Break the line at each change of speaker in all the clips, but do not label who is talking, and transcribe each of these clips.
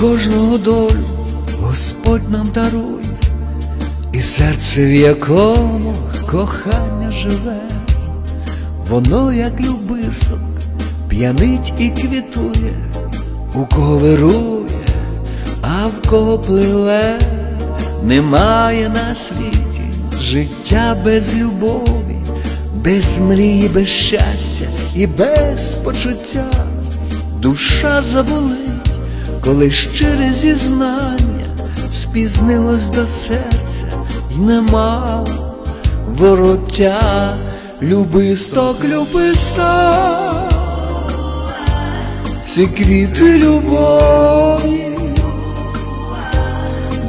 кожного долю Господь нам дарує, і серце, в якому кохання живе, воно, як любисток, п'янить і квітує, у кого вирує, а в кого пливе, немає на світі життя без любові, без мрії, без щастя і без почуття. Душа заболить, коли щире зізнання спізнилось до серця й нема вороття, любисток, любисток, ці квіти любові,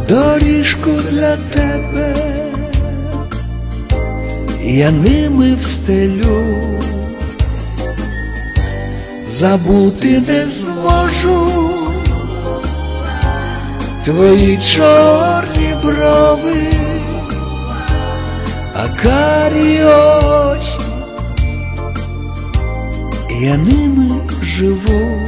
доріжку для тебе, я ними встелю. Забути не зможу твої чорні брови, а карі очі, я ними живу.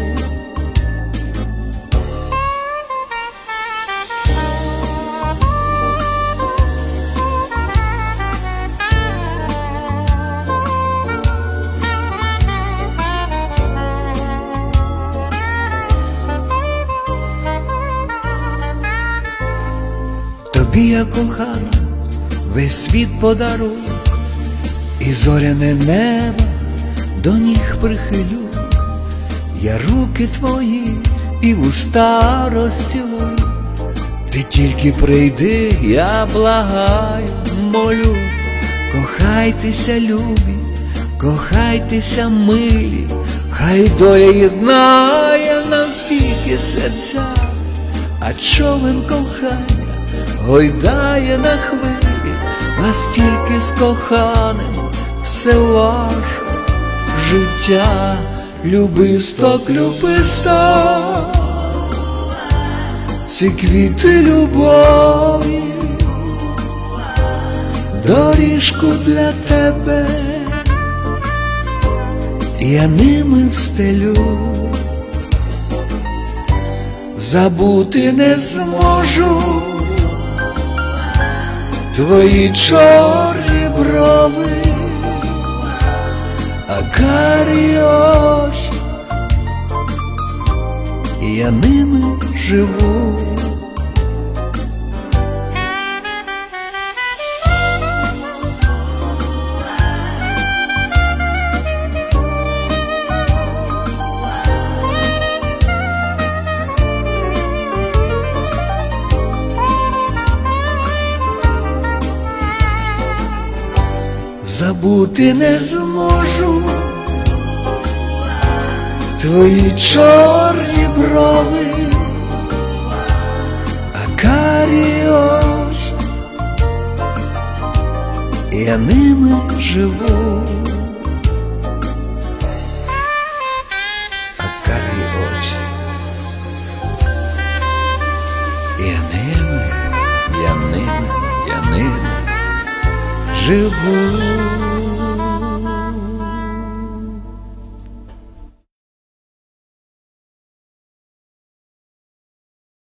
Я кохана, весь світ подарую, і зоряне небо до ніг прихилю, я руки твої і уста розцілую, ти тільки прийди, я благаю, молю, кохайтеся, любі, кохайтеся, милі, хай доля єднає навіки серця, а човен кохання гойдає на хвилі, вас тільки з коханим все ваше життя, любисток, любисток, ці квіти любові, доріжку для тебе, я ними встелю. Забути не зможу твої чорні брови, а карі очі, я ними живу. Забути не зможу. Твої чорні брови, а карі очі, я ними живу, живу.